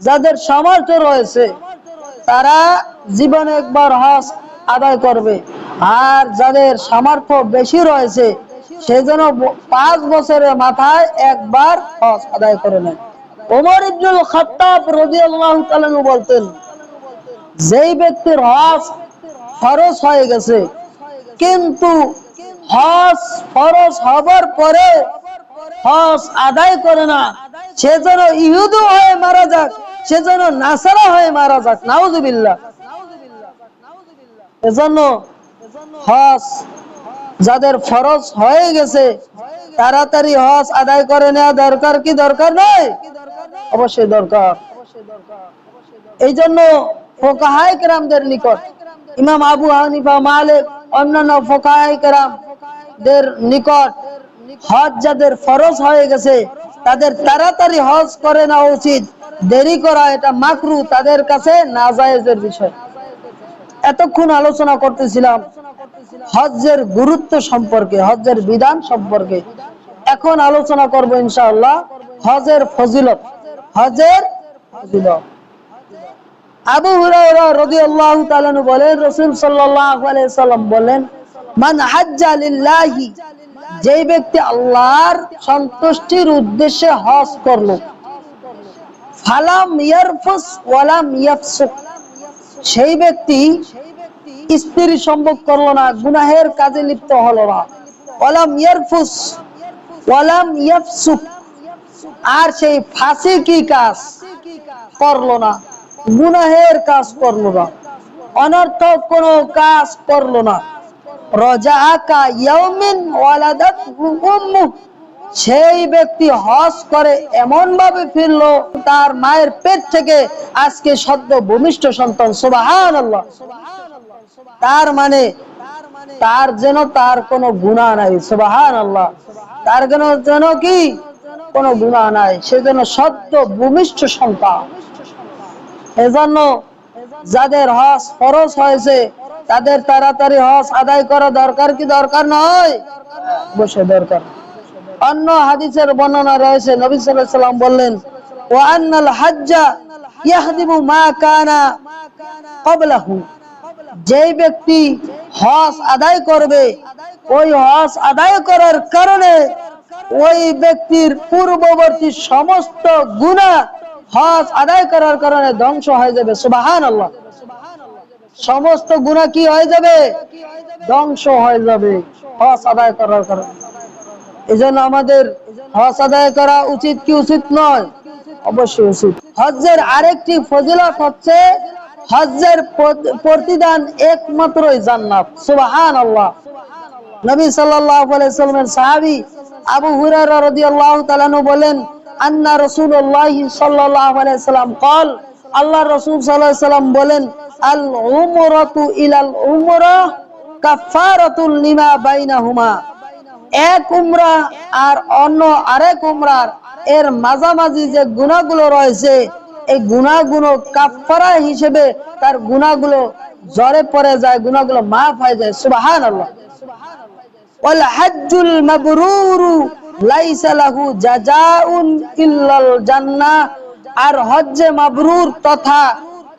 যাদের সামর্থ্য রয়েছে, তারা জীবনে একবার হজ আদায় করবে। আর যাদের সামর্থ্য বেশি রয়েছে সেজন্য ব- পাঁচ বছরের মাথায় একবার হজ আদায় করে নেয়। ওমর ইবনুল খাত্তাব রাদিয়াল্লাহু তাআলা বলতেন, যেই ব্যক্তির হজ ফরজ হয়ে গেছে, কিন্তু হজ ফরজ হবার পরে হজ আদায় করে না, সে যেন ইহুদু হয়ে মারা যাক। সে যেন নাসারা হয়ে মারা যাক, নাউজুবিল্লাহ। এজন্য হজ যাদের ফরজ হয়ে গেছে, তাড়াতাড়ি হজ আদায় করে নেওয়া দরকার কি দরকার নয়? অবশ্যই দরকার। এই জন্য ফোকাহাই কেরামদের নিকট, ইমাম আবু হানিফা, মালিক, অন্যান্য ফোকাহাই কেরাম দের নিকট হজ যাদের ফরজ হয়ে গেছে, তাদের তাড়াতাড়ি হজ করে নেওয়া উচিত। দেরি করা এটা মাকরু, তাদের কাছে নাজায়েজের বিষয়। এতক্ষণ আলোচনা করতেছিলাম হজ্জের গুরুত্ব সম্পর্কে হজ্জের বিধান সম্পর্কে। এখন আলোচনা করব ইনশাআল্লাহ হজের ফজিলত। হজের ফজিলত। আবু হুরায়রা রাদিয়াল্লাহু তাআলা বলেন, রাসূল সাল্লাল্লাহু আলাইহি সাল্লাম বলেন, মান হাজ্জা লিল্লাহি যেই ব্যক্তি আল্লাহর সন্তুষ্টির উদ্দেশ্যে হজ করল সেই ব্যক্তি স্ত্রী সম্ভব করল না, গুনাহের কাজে লিপ্ত হলো না। ওয়ালাম ইয়ারফুস ওয়ালাম ইয়াফসুক। আর সেই ফাঁসি কি কাজ করল না, গুনাহের কাজ করল না, অনর্থক কোনো কাজ করল না। সেই ব্যক্তি হজ করে এমন ভাবে ফিরলো, তার মায়ের পেট থেকে আজকে সদ্য ভূমিষ্ঠ সন্তান, সুবহানাল্লাহ। তার মানে তার যেন তার কোনো গুণা নাই, সুবহানাল্লাহ। তার যেন যেন কি? কোনো গুণা নাই, সে যেন সদ্য ভূমিষ্ঠ সন্তান। এজন্য যাদের হজ ফরজ হয়েছে তাদের তাড়াতাড়ি হজ আদায় করা দরকার কি দরকার নয়? অবশ্যই দরকার। অন্য হাদিসের বর্ণনা রয়েছে, নবী সাল্লাম বললেন ব্যক্তি হজ আদায় করবে, ওই হজ আদায় করার কারণে ওই ব্যক্তির পূর্ববর্তী সমস্ত গুনাহ হজ আদায় করার কারণে ধ্বংস হয়ে যাবে। সুবহানাল্লাহ। সমস্ত গুনাহ কি হয়ে যাবে ধ্বংস হয়ে যাবে হজ আদায় করার কারণে এজন্য আমাদের হজ আদায় করা উচিত কি উচিত নয় অবশ্যই উচিত হজ্জের আরেকটি ফজিলত হচ্ছে হজ্জের প্রত- প্রতিদান একমাত্রই জান্নাত সুবহানাল্লাহ নবী সাল্লাল্লাহু আলাইহি সাল্লামের সাহাবী আবু হুরায়রা রাদিয়াল্লাহু তাআলা আনহু বলেন আন্না রাসূলুল্লাহ সাল্লাল্লাহু আলাইহি সাল্লাম قال আল্লাহ রাসূল আলাইহি সাল্লাম বলেন আল উমরাতু ইলাল উমরা কাফারাতুল লিমা বাইনাহুমা। এক উমরা আর অন্য আরেক উমরার এর মাঝামাঝি যে গুণাগুলো রয়েছে, এই গুণাগুলো কাফারা হিসেবে তার গুণাগুলো জ্বরে পড়ে যায়, গুণাগুলো মাফ হয়ে যায়। সুবহানাল্লাহ। ওয়াল হাজ্জুল মাবরুরু লাইসা লাহু জাযাউন ইল্লাল জান্নাহ আর হজ্জে মাবরুর তথা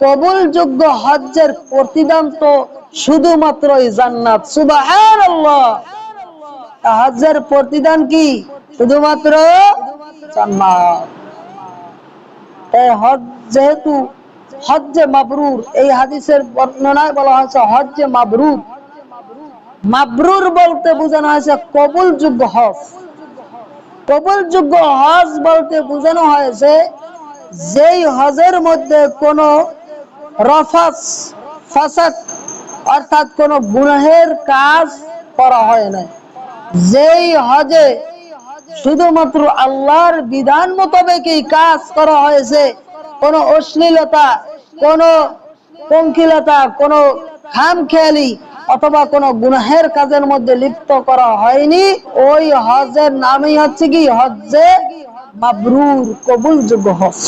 কবুলযোগ্য হজ্জের প্রতিদান তো শুধুমাত্রই জান্নাত। হজ্জের প্রতিদান কি? শুধুমাত্র জান্নাত। এই হজ যেহেতু হজ্জে মাবরুর, এই হাদিসের বর্ণনায় বলা হয়েছে হজ্জে মাবরুর। মাবরুর বলতে বোঝানো হয়েছে কবুলযোগ্য হজ। কবুলযোগ্য হজ বলতে বোঝানো হয়েছে যেই হজের মধ্যে কোনো রফাস ফাসাদ, অর্থাৎ কোনো গুনাহের কাজ করা হয় না যেই হজে শুধুমাত্র আল্লাহর বিধান মোতাবেকই কাজ করা হয়েছে, কোনো অশ্লীলতা, কোনো পঙ্কিলতা, কোনো খামখেয়ালি অথবা কোনো গুনাহের কাজের মধ্যে লিপ্ত করা হয়নি, ওই হজের নামই হচ্ছে কি? হজ্জে মাবরুর কবুলযোগ্য হজ